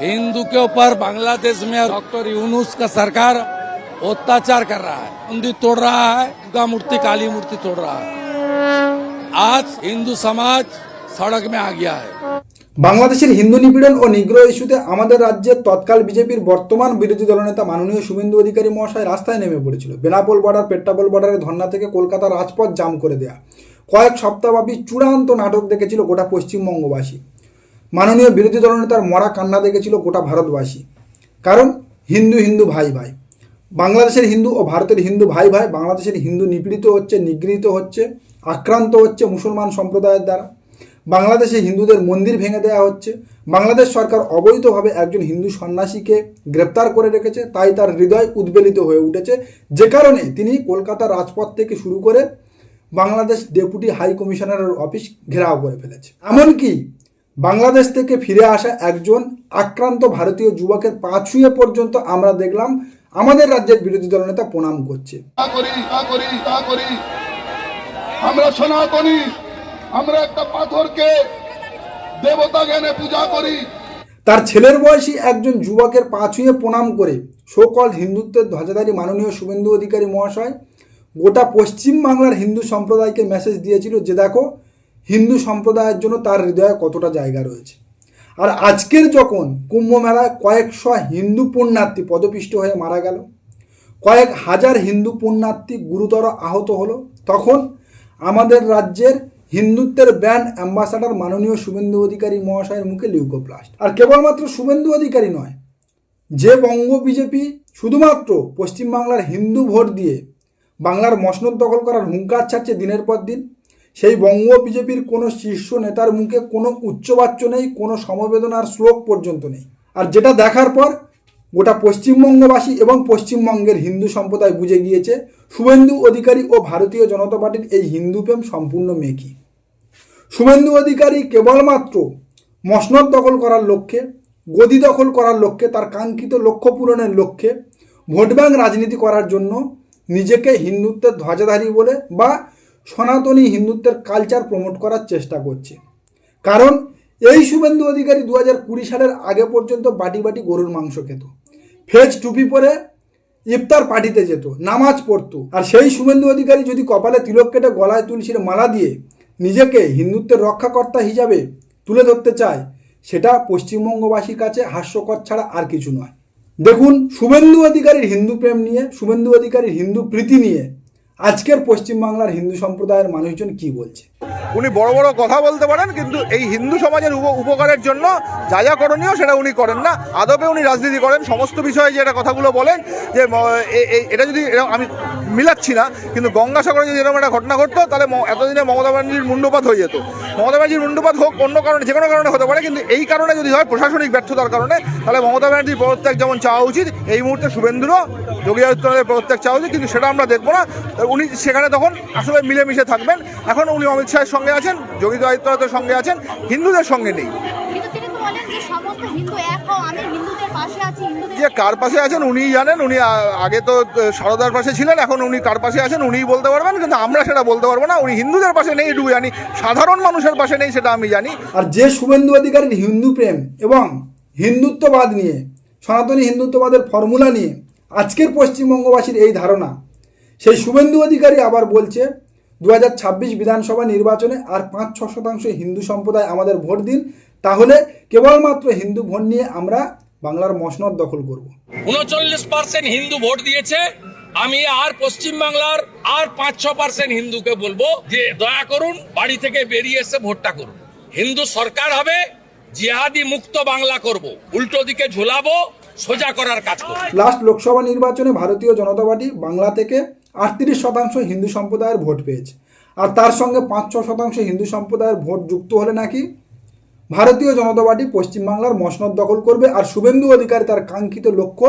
हिंदू के ऊपर बांग्लादेश में डॉक्टर यूनुस का सरकार अत्याचार कर रहा है मंदिर तोड़ रहा है दुर्गा मूर्ति काली मूर्ति तोड़ रहा है आज हिंदू समाज सड़क में आ गया है বাংলাদেশের হিন্দু নিপীড়ন ও নিগ্রহ ইস্যুতে আমাদের রাজ্যের তৎকাল বিজেপির বর্তমান বিরোধী দলনেতা মাননীয় শুভেন্দু অধিকারী মহাশয় রাস্তায় নেমে পড়েছিল বেনাপোল বর্ডার পেট্রাপোল বর্ডারে ধর্না থেকে কলকাতার রাজপথ জাম করে দেয়া কয়েক সপ্তাহব্যাপী চূড়ান্ত নাটক দেখেছিল গোটা পশ্চিমবঙ্গবাসী মাননীয় বিরোধী দলনেতার মরা কান্না দেখেছিল গোটা ভারতবাসী। কারণ হিন্দু হিন্দু ভাই ভাই। বাংলাদেশের হিন্দু ও ভারতের হিন্দু ভাই ভাই বাংলাদেশের হিন্দু নিপীড়িত হচ্ছে, নিগৃহীত হচ্ছে, আক্রান্ত হচ্ছে মুসলমান সম্প্রদায়ের দ্বারা। বাংলাদেশে হিন্দুদের মন্দির ভেঙে দেওয়া হচ্ছে। বাংলাদেশ সরকার অবৈধভাবে একজন হিন্দু সন্ন্যাসীকে গ্রেপ্তার করে রেখেছে, তাই তার হৃদয় উদ্বেলিত হয়ে উঠেছে। যে কারণে তিনি কলকাতার রাজপথ থেকে শুরু করে বাংলাদেশ ডেপুটি হাই কমিশনারের অফিস ঘেরাও করে ফেলেছে। এমনকি বাংলাদেশ থেকে ফিরে আসা একজন আক্রান্ত ভারতীয় যুবকের পা ছুঁয়ে পর্যন্ত আমরা দেখলাম আমাদের রাজ্যের বিরোধী দলনেতা প্রণাম করছে। আমরা সনাতনী আমরা একটা পাথরকে দেবতা জ্ঞানে পূজা করি। তার ছেলের বয়সী একজন যুবকের পা ছুঁয়ে প্রণাম করে সকল হিন্দুত্বের ধ্বজাধারী মাননীয় শুভেন্দু অধিকারী মহাশয় গোটা পশ্চিম বাংলার হিন্দু সম্প্রদায়কে মেসেজ দিয়েছিল যে দেখো হিন্দু সম্প্রদায়ের জন্য তার হৃদয়ে কতটা জায়গা রয়েছে। আর আজকের যখন কুম্ভ মেলায় কয়েকশো হিন্দু পুণ্যার্থী পদপিষ্ট হয়ে মারা গেল, কয়েক হাজার হিন্দু পুণ্যার্থী গুরুতর আহত হলো, তখন আমাদের রাজ্যের হিন্দুত্বের ব্র্যান্ড অ্যাম্বাসাডার মাননীয় শুভেন্দু অধিকারী মহাশয়ের মুখে লিউকোপ্লাস্ট। আর কেবলমাত্র শুভেন্দু অধিকারী নয়, যে বঙ্গ বিজেপি শুধুমাত্র পশ্চিমবাংলার হিন্দু ভোট দিয়ে বাংলার মসনদ দখল করার হুঙ্কার ছাড়ছে দিনের পর দিন সেই বঙ্গ বিজেপির কোনো শীর্ষ নেতার মুখে কোনো উচ্চবাচ্য নেই, কোনো সমবেদনার শ্লোক পর্যন্ত নেই। আর যেটা দেখার পর গোটা পশ্চিমবঙ্গবাসী এবং পশ্চিমবঙ্গের হিন্দু সম্প্রদায় বুঝে গিয়েছে, শুভেন্দু অধিকারী ও ভারতীয় জনতা পার্টির এই হিন্দু প্রেম সম্পূর্ণ মেকি। শুভেন্দু অধিকারী কেবলমাত্র মসনদ দখল করার লক্ষ্যে, গদি দখল করার লক্ষ্যে, তার কাঙ্ক্ষিত লক্ষ্য পূরণের লক্ষ্যে ভোট ব্যাংক রাজনীতি করার জন্য নিজেকে হিন্দুত্বের ধ্বজাধারী বলে বা সনাতনী হিন্দুত্বের কালচার প্রমোট করার চেষ্টা করছে। কারণ এই শুভেন্দু অধিকারী দু হাজার কুড়ি সালের আগে পর্যন্ত বাটি বাটি গরুর মাংস খেত। ফেজ টুপি পরে ইফতার পার্টিতে যেত, নামাজ পড়তো। আর সেই শুভেন্দু অধিকারী যদি কপালে তিলক কেটে গলায় তুলসীর মালা দিয়ে নিজেকে হিন্দুত্বের রক্ষাকর্তা হিসাবে তুলে ধরতে চায়, সেটা পশ্চিমবঙ্গবাসীর কাছে হাস্যকর ছাড়া আর কিছু নয়। দেখুন, শুভেন্দু অধিকারীর হিন্দু প্রেম নিয়ে, শুভেন্দু অধিকারীর হিন্দু প্রীতি নিয়ে আজকের পশ্চিমবাংলার হিন্দু সম্প্রদায়ের মানুষজন কি বলছে? উনি বড় বড় কথা বলতে পারেন, কিন্তু এই হিন্দু সমাজের উপ- উপকারের জন্য যা যা করণীয় সেটা উনি করেন না। আদপে উনি রাজনীতি করেন, সমস্ত বিষয়ে যে এটা কথাগুলো বলেন, যে এটা যদি আমি মিলাচ্ছি না, কিন্তু গঙ্গাসাগরে যদি এরকম একটা ঘটনা ঘটতো, তাহলে এতদিনে মমতা ব্যানার্জির মুন্ডপাত হয়ে যেত। মমতা ব্যানার্জির মুন্ডপাত হোক, অন্য কারণে যে কোনো কারণে হতে পারে, কিন্তু এই কারণে যদি হয়, প্রশাসনিক ব্যর্থতার কারণে, তাহলে মমতা ব্যানার্জির পদত্যাগ যেমন চাওয়া উচিত, এই মুহূর্তে শুভেন্দুরও, যোগী আদিত্যনাথের পদত্যাগ চাওয়া উচিত, কিন্তু সেটা আমরা দেখব না। উনি সেখানে তখন আসলে মিলেমিশে থাকবেন। এখন উনি অমিত শাহের আছেন যোগী আদিত্যনাথের সঙ্গে আছেন হিন্দুদের সঙ্গে নেই। কিন্তু তিনি তো বলেন যে সমস্ত হিন্দু এক হও আমি হিন্দুদের পাশে আছি হিন্দুদের যে কার পাশে আছেন উনিই জানেন উনি আগে তো সারদার পাশে ছিলেন এখন উনি কার পাশে আছেন উনিই বলতে পারবেন কিন্তু আমরা সেটা বলতে পারব না উনি হিন্দুদের পাশে নেই এটুকু জানি। সাধারণ মানুষের পাশে নেই সেটা আমি জানি। আর যে শুভেন্দু অধিকারীর হিন্দু প্রেম এবং হিন্দুত্ববাদ নিয়ে সনাতনী হিন্দুত্ববাদের ফর্মুলা নিয়ে আজকের পশ্চিমবঙ্গবাসীর এই ধারণা সেই শুভেন্দু অধিকারী আবার বলছে দু হাজার ছাব্বিশ বিধানসভা নির্বাচনে আর পাঁচ ছ শতাংশ হিন্দু সম্প্রদায় আমাদের ভোট দিন তাহলে কেবলমাত্র হিন্দু ভোট নিয়ে আমরা বাংলার মসনদ দখল করব। উনচল্লিশ পার্সেন্ট হিন্দু ভোট দিয়েছে আমি আর পশ্চিম বাংলার আর পাঁচ ছ পার্সেন্ট হিন্দুকে বলব যে দয়া করুন বাড়ি থেকে বেরিয়ে এসে ভোটটা করুন। হিন্দু সরকার হবে জিহাদি মুক্ত বাংলা করব। উল্টো দিকে ঝুলাবো সোজা করার কাজ করব। লাস্ট লোকসভা নির্বাচনে ভারতীয় জনতা পার্টি বাংলা থেকে আটত্রিশ শতাংশ হিন্দু সম্প্রদায়ের ভোট পেয়েছে। আর তার সঙ্গে পাঁচ ছ শতাংশ হিন্দু সম্প্রদায়ের ভোট যুক্ত হলে নাকি? ভারতীয় জনতা পার্টি পশ্চিমবাংলার মসনদ দখল করবে আর শুভেন্দু অধিকারী তার কাঙ্ক্ষিত লক্ষ্য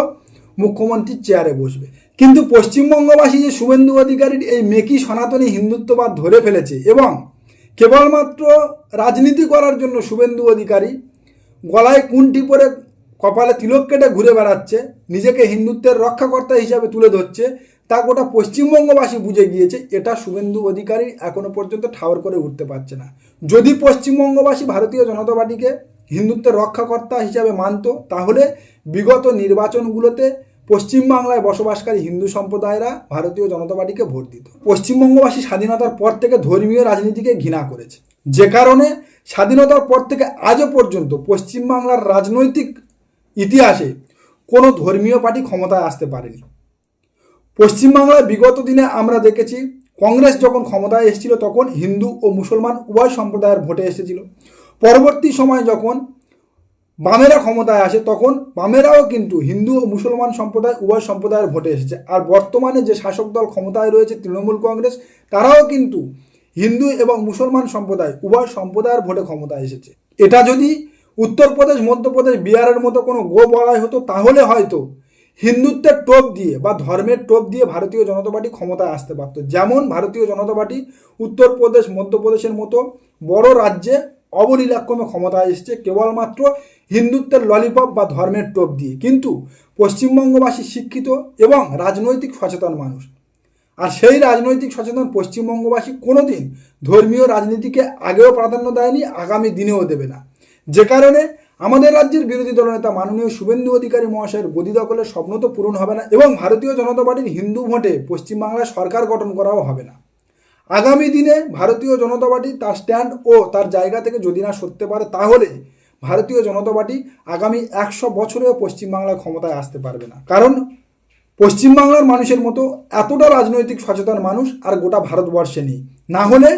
মুখ্যমন্ত্রীর চেয়ারে বসবে। কিন্তু পশ্চিমবঙ্গবাসী যে শুভেন্দু অধিকারীর এই মেকি সনাতনী হিন্দুত্ববাদ ধরে ফেলেছে এবং কেবলমাত্র রাজনীতি করার জন্য শুভেন্দু অধিকারী গলায় কুণ্ঠি পরে কপালে তিলক কেটে ঘুরে বেড়াচ্ছে, নিজেকে হিন্দুত্বের রক্ষাকর্তা হিসাবে তুলে ধরছে তা গোটা পশ্চিমবঙ্গবাসী বুঝে গিয়েছে, এটা শুভেন্দু অধিকারী এখনও পর্যন্ত ঠাওর করে উঠতে পারছে না। যদি পশ্চিমবঙ্গবাসী ভারতীয় জনতা পার্টিকে হিন্দুত্বের রক্ষাকর্তা হিসাবে মানত, তাহলে বিগত নির্বাচনগুলোতে পশ্চিমবাংলায় বসবাসকারী হিন্দু সম্প্রদায়রা ভারতীয় জনতা পার্টিকে ভোট দিত। পশ্চিমবঙ্গবাসী স্বাধীনতার পর থেকে ধর্মীয় রাজনীতিকে ঘৃণা করেছে। যে কারণে স্বাধীনতার পর থেকে আজও পর্যন্ত পশ্চিমবাংলার রাজনৈতিক ইতিহাসে কোনো ধর্মীয় পার্টি ক্ষমতায় আসতে পারেনি। পশ্চিমবাংলায় বিগত দিনে আমরা দেখেছি, কংগ্রেস যখন ক্ষমতায় এসেছিল তখন হিন্দু ও মুসলমান উভয় সম্প্রদায়ের ভোটে এসেছিল। পরবর্তী সময় যখন বামেরা ক্ষমতায় আসে, তখন বামেরাও কিন্তু হিন্দু ও মুসলমান সম্প্রদায় উভয় সম্প্রদায়ের ভোটে এসেছে। আর বর্তমানে যে শাসক দল ক্ষমতায় রয়েছে, তৃণমূল কংগ্রেস, তারাও কিন্তু হিন্দু এবং মুসলমান সম্প্রদায় উভয় সম্প্রদায়ের ভোটে ক্ষমতায় এসেছে। এটা যদি উত্তরপ্রদেশ, মধ্যপ্রদেশ, বিহারের মতো কোনো গো বলাই হতো, তাহলে হয়তো হিন্দুত্বের টোপ দিয়ে বা ধর্মের টোপ দিয়ে ভারতীয় জনতা পার্টি ক্ষমতায় আসতে পারত। যেমন ভারতীয় জনতা পার্টি উত্তরপ্রদেশ, মধ্যপ্রদেশের মতো বড় রাজ্যে অবলীলাক্রমে ক্ষমতায় এসেছে কেবলমাত্র হিন্দুত্বের ললিপপ বা ধর্মের টোপ দিয়ে। কিন্তু পশ্চিমবঙ্গবাসী শিক্ষিত এবং রাজনৈতিক সচেতন মানুষ। আর সেই রাজনৈতিক সচেতন পশ্চিমবঙ্গবাসী কোনোদিন ধর্মীয় রাজনীতিকে আগেও প্রাধান্য দেয়নি, আগামী দিনেও দেবে না। যে কারণে আমাদের রাজ্যের বিরোধী দলনেতা মাননীয় শুভেন্দু অধিকারী মহাশয়ের গদি দখলের স্বপ্ন তো পূরণ হবে না এবং ভারতীয় জনতা পার্টির হিন্দু ভোটে পশ্চিমবাংলায় সরকার গঠন করাও হবে না। আগামী দিনে ভারতীয় জনতা পার্টি তার স্ট্যান্ড ও তার জায়গা থেকে যদি না সরতে পারে, তাহলে ভারতীয় জনতা পার্টি আগামী একশো বছরেও পশ্চিমবাংলায় ক্ষমতায় আসতে পারবে না। কারণ পশ্চিমবাংলার মানুষের মতো এতটা রাজনৈতিক সচেতন মানুষ আর গোটা ভারতবর্ষে নেই। না হলে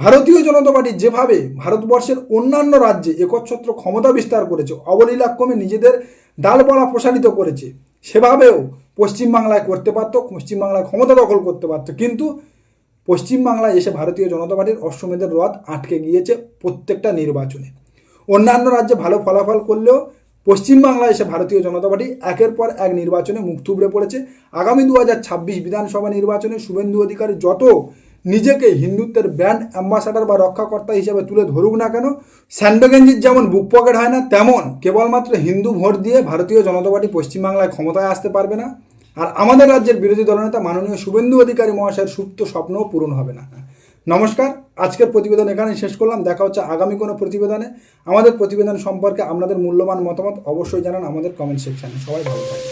ভারতীয় জনতা পার্টি যেভাবে ভারতবর্ষের অন্যান্য রাজ্যে একচ্ছত্র ক্ষমতা বিস্তার করেছে, অবলীলাক্রমে নিজেদের ডালপালা প্রসারিত করেছে, সেভাবেও পশ্চিমবাংলায় করতে পারতো, পশ্চিমবাংলায় ক্ষমতা দখল করতে পারত। কিন্তু পশ্চিমবাংলায় এসে ভারতীয় জনতা পার্টির অশ্বমেধের রথ আটকে গিয়েছে প্রত্যেকটা নির্বাচনে। অন্যান্য রাজ্যে ভালো ফলাফল করলেও পশ্চিমবাংলায় এসে ভারতীয় জনতা পার্টি একের পর এক নির্বাচনে মুখ থুবড়ে পড়েছে। আগামী দু হাজার ছাব্বিশ বিধানসভা নির্বাচনে শুভেন্দু অধিকারী যত নিজেকে হিন্দুত্বের ব্র্যান্ড অ্যাম্বাসাডার বা রক্ষাকর্তা হিসেবে তুলে ধরুক না কেন, স্যান্ডোগেঞ্জির যেমন বুক পকেট হয় না, তেমন কেবলমাত্র হিন্দু ভোট দিয়ে ভারতীয় জনতা পার্টি পশ্চিমবাংলায় ক্ষমতায় আসতে পারবে না। আর আমাদের রাজ্যের বিরোধী দলনেতা মাননীয় শুভেন্দু অধিকারী মহাশয়ের সুপ্ত স্বপ্নও পূরণ হবে না। নমস্কার, আজকের প্রতিবেদন এখানে শেষ করলাম। দেখা হচ্ছে আগামী কোনো প্রতিবেদনে। আমাদের প্রতিবেদন সম্পর্কে আপনাদের মূল্যবান মতামত অবশ্যই জানান আমাদের কমেন্ট সেকশানে সবাই ভালো থাকবে